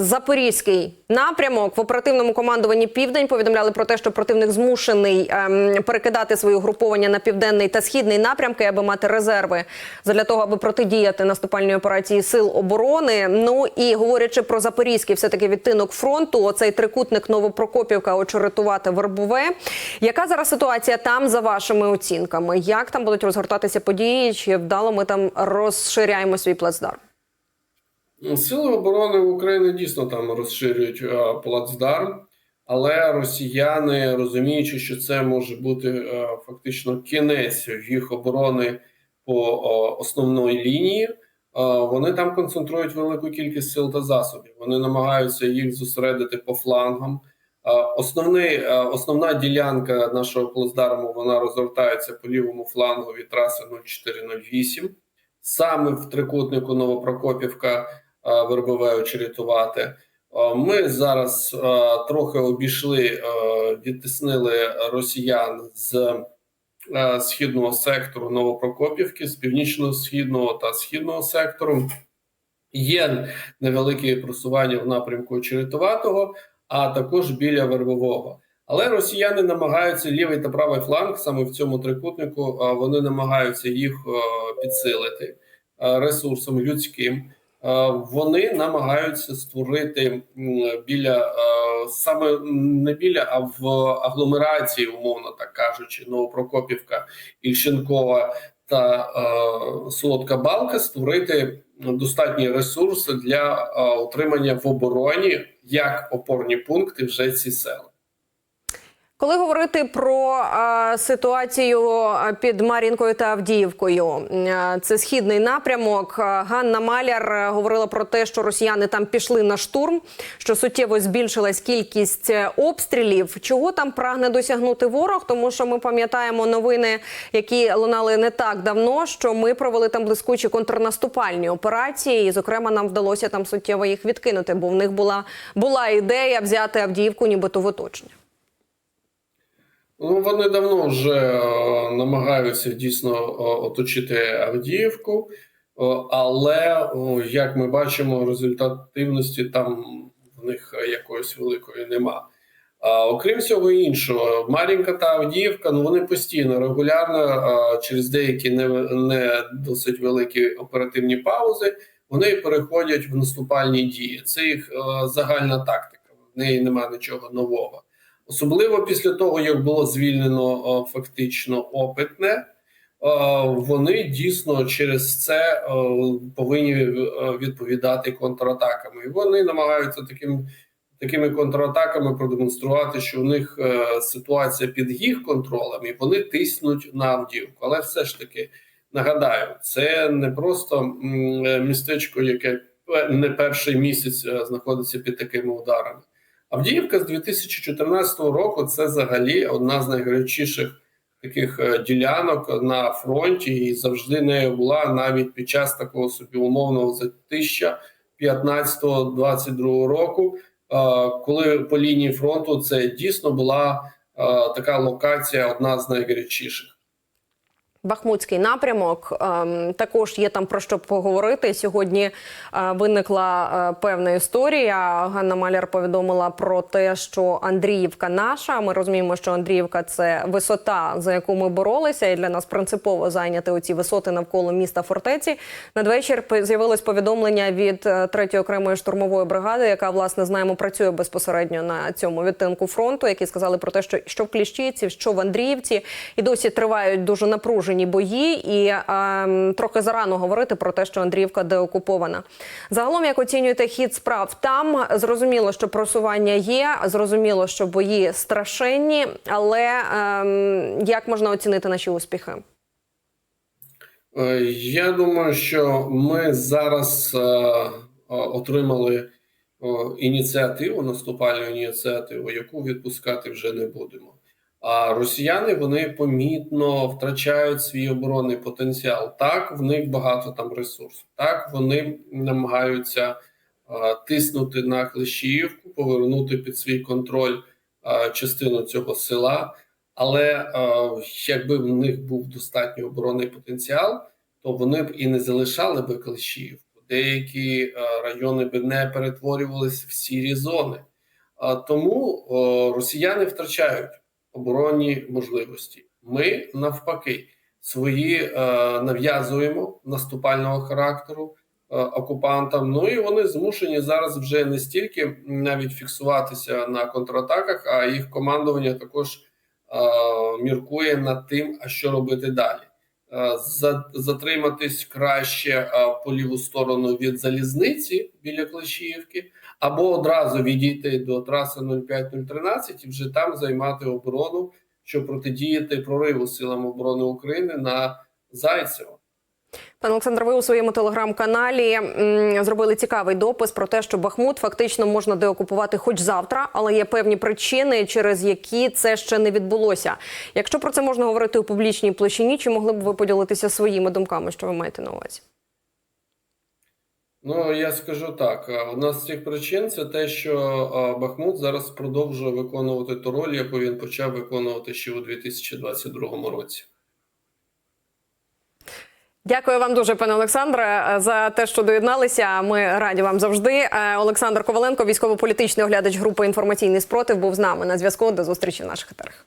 Запорізький напрямок в оперативному командуванні Південь повідомляли про те, що противник змушений ем, перекидати свої угруповання на південний та східний напрямки, аби мати резерви для того, аби протидіяти наступальній операції сил оборони. Ну і говорячи про запорізький, все таки відтинок фронту, оцей трикутник Новопрокопівка, очеретувати Вербове. Яка зараз ситуація там за вашими оцінками? Як там будуть розгортатися події? Чи вдало ми там розширяємо свій плацдарм? Ну, Сили оборони України дійсно там розширюють е, плацдарм, але росіяни, розуміючи, що це може бути е, фактично кінець їх оборони по основної лінії, е, вони там концентрують велику кількість сил та засобів. Вони намагаються їх зосередити по флангам. Основний, основна ділянка нашого плацдарму вона розгортається по лівому флангу від траси 0408. Саме в трикутнику Новопрокопівка Вербове очерятувати. Е, Ми зараз е, трохи обійшли, е, відтиснили росіян з е, східного сектору Новопрокопівки, з північно-східного та східного сектору. Є невеликі просування в напрямку Очеретуватого, а також біля Вербового. Але росіяни намагаються лівий та правий фланг саме в цьому трикутнику. е, Вони намагаються їх е, підсилити е, ресурсом людським. Е, Вони намагаються створити біля е, саме не біля, а в агломерації, умовно так кажучи, Новопрокопівка, Ільченкова та е, Солодка Балка створити достатні ресурси для утримання в обороні як опорні пункти вже ці села. Коли говорити про е, ситуацію під Мар'їнкою та Авдіївкою, це східний напрямок. Ганна Маляр е, говорила про те, що росіяни там пішли на штурм, що суттєво збільшилась кількість е, обстрілів. Чого там прагне досягнути ворог? Тому що ми пам'ятаємо новини, які лунали не так давно, що ми провели там блискучі контрнаступальні операції, і зокрема нам вдалося там суттєво їх відкинути, бо в них була, була ідея взяти Авдіївку, нібито в оточення. Ну вони давно вже е, намагаються дійсно е, оточити Авдіївку, е, але о, як ми бачимо, результативності там в них якоїсь великої нема. А окрім всього іншого, Мар'їнка та Авдіївка ну вони постійно регулярно е, через деякі не, не досить великі оперативні паузи. Вони переходять в наступальні дії. Це їх е, загальна тактика. В неї немає нічого нового. Особливо після того, як було звільнено фактично опитне, вони дійсно через це повинні е, відповідати контратаками. І вони намагаються таким, такими контратаками продемонструвати, що у них е, ситуація під їх контролем, і вони тиснуть на Авдіївку. Але все ж таки нагадаю, це не просто е, містечко, яке не перший місяць е, знаходиться під такими ударами. Авдіївка з 2014 року це взагалі одна з найгарячіших таких е, ділянок на фронті, і завжди нею була навіть під час такого собі умовного затища 15-22 року, е, коли по лінії фронту це дійсно була е, така локація, одна з найгарячіших. Бахмутський напрямок ем, також є там про що поговорити. Сьогодні е, виникла е, певна історія. Ганна Маляр повідомила про те, що Андріївка наша. Ми розуміємо, що Андріївка це висота, за яку ми боролися, і для нас принципово зайняти оці висоти навколо міста фортеці. Надвечір з'явилось повідомлення від е, 3-ї окремої штурмової бригади, яка власне знаємо працює безпосередньо на цьому відтинку фронту. Які сказали про те, що що в Кліщівці, що в Андріївці, і досі тривають дуже напружені бої, і ем, трохи зарано говорити про те, що Андріївка деокупована. Загалом, як оцінюєте хід справ там, зрозуміло, що просування є, зрозуміло, що бої страшенні, але ем, як можна оцінити наші успіхи? Е, Я думаю, що ми зараз е, е, отримали е, ініціативу, наступальну ініціативу, яку відпускати вже не будемо. А росіяни вони помітно втрачають свій оборонний потенціал. Так, в них багато там ресурсів. Так, вони намагаються е, тиснути на Клещіївку, повернути під свій контроль е, частину цього села. Але е, якби в них був достатній оборонний потенціал, то вони б і не залишали би Клещіївку. деякі е, райони би не перетворювалися в сірі зони. А тому о, росіяни втрачають оборонні можливості. Ми навпаки свої е, нав'язуємо наступального характеру е, окупантам. Ну і вони змушені зараз вже не стільки навіть фіксуватися на контратаках, а їх командування також е, міркує над тим, а що робити далі. Е, за- затриматись краще е, по ліву сторону від залізниці біля Клещіївки, або одразу відійти до траси 05013 і вже там займати оборону, щоб протидіяти прориву силам оборони України на Зайцево. Пане Олександр, ви у своєму телеграм-каналі зробили цікавий допис про те, що Бахмут фактично можна деокупувати хоч завтра, але є певні причини, через які це ще не відбулося. Якщо про це можна говорити у публічній площині, чи могли б ви поділитися своїми думками, що ви маєте на увазі? Ну я скажу так: е, одна з цих причин це те, що е, Бахмут зараз продовжує виконувати ту роль, яку він почав виконувати ще у 2022 році. Дякую вам дуже, пане Олександре, за те, що доєдналися. Ми раді вам завжди. Е, Олександр Коваленко, військово-політичний оглядач групи інформаційний спротив, був з нами на зв'язку. До зустрічі в наших етерах.